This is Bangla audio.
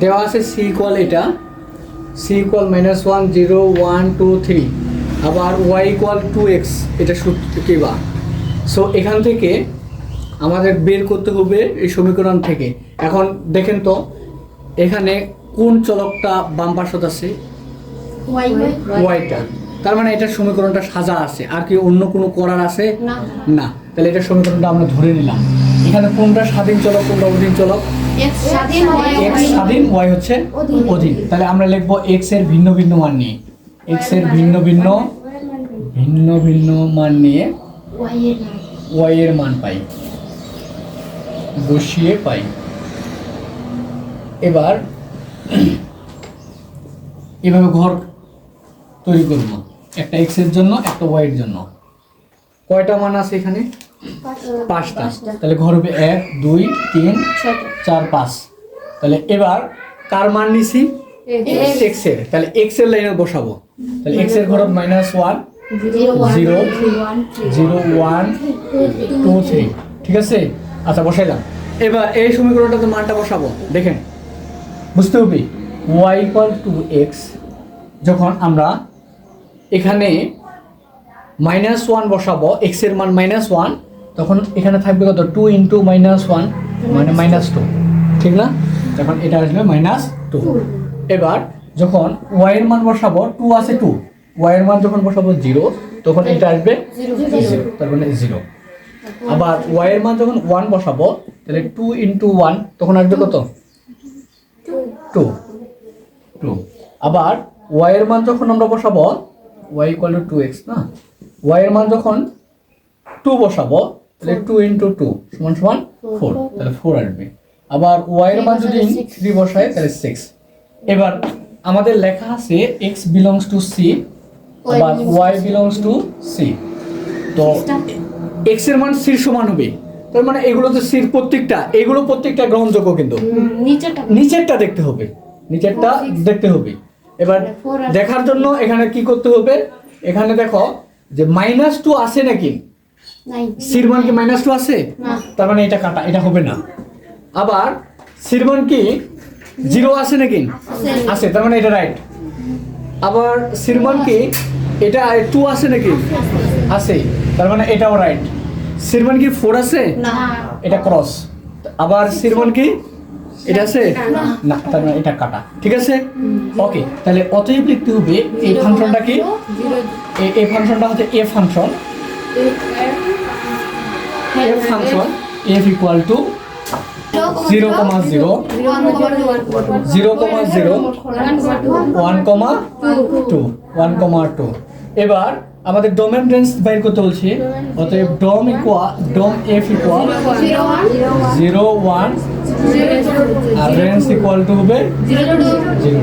দেওয়া আছে সি ইকুয়াল এটা। C equal minus one zero one two three আবার ওয়াই ইকুয়াল টু এক্স এটা সূত্র কি বা? সো এখান থেকে আমাদের বের করতে হবে এই সমীকরণ থেকে। এখন দেখেন তো এখানে কোন চলকটা বাম পাশত আছে? ওয়াইটা তার মানে এটা সমীকরণটা সাজা আছে। আর কি অন্য কোনো করার আছে? না। না। তাহলে এটা সমীকরণটা আমরা ধরে নিলাম। এখানে কোনটা স্বাধীন চলক কোনটা অধীন চলক? এক্স স্বাধীন ওয়াই হচ্ছে অধীন। তাহলে আমরা লিখব এক্সের ভিন্ন ভিন্ন মান নিয়ে। এক্সের ভিন্ন ভিন্ন ভিন্ন ভিন্ন মান নিয়ে ওয়াই এর মান। ওয়াই এর মান পাই। বসিয়ে পাই। এবার এভাবে ঘর তৈরি করব। একটা এক্সের জন্য একটা ওয়াই এর জন্য। কয়টা মান আছে এখানে? পাঁচটা। তাহলে ঘর হবে এক দুই তিন চার পাঁচ। তাহলে এবার কার মান নিছি? এক্সের। তাহলে এক্সের লাইনে বসাবো। তাহলে এক্সের ঘর minus one zero zero one two three ঠিক আছে? আচ্ছা বসাইলাম। এবার এই সমীকরণটাতে মানটা বসাবো। দেখেন বুঝতে হবে? ওয়াই ইকুয়াল টু এক্স যখন আমরা এখানে মাইনাস ওয়ান বসাবো এক্সের মান মাইনাস ওয়ান তখন এখানে থাকবে কত? টু ইন্টু মাইনাস ওয়ান মানে মাইনাস টু ঠিক না? তখন এটা আসবে মাইনাস টু এবার যখন ওয়াইয়ের মান বসাবো টু আছে টু ওয়াইয়ের মান যখন বসাবো জিরো তখন এটা আসবে জিরো তার মানে জিরো আবার ওয়াইয়ের মান যখন ওয়ান বসাবো তাহলে টু ইন্টু ওয়ান তখন আসবে কত? টু টু আবার ওয়াইয়ের মান যখন আমরা বসাবো Y equal to two X না? ওয়াই এর মান যখন টু বসাবো তাহলে টু ইন্টু টু সমান সমান ফোর তাহলে ফোর আসবে। আবার ওয়াই এর মান যদি থ্রি বসায় তাহলে সিক্স এবার আমাদের লেখা আছে এক্স বিলংস টু সি আবার ওয়াই বিলংস টু সি তো এক্সের মান সির সমান হবে। তার মানে এগুলো তো সির প্রত্যেকটা এগুলো প্রত্যেকটা গ্রহণযোগ্য কিন্তু। নিচেরটা। দেখতে হবে। নিচেরটা দেখতে হবে। এবার দেখার জন্য এখানে কি করতে হবে? এখানে দেখো যে মাইনাস টু আছে নাকি? সির মান কি মাইনাস টু আছে তার মানে এটা কাটা এটা হবে না। আবার সির মান কি জিরো আছে নাকি? আছে। তার মানে এটা রাইট আবার সির মান কি এটা টু আছে নাকি? আছে তার মানে এটাও রাইট সির মান কি ফোর আছে এটা ক্রস আবার সিরমন কি এটা আছে? না তার মানে এটা কাটা। ঠিক আছে? ওকে তাহলে অতএব লিখতে হবে এই ফাংশনটা কি? এই ফাংশনটা হচ্ছে A function F function F equal to zero comma zero zero comma zero one comma two one comma two এবার আমাদের ডোমেন রেঞ্জ বাইর করতে বলছি অতএব dom equal dom F equal zero one R range equal to হবে জিরো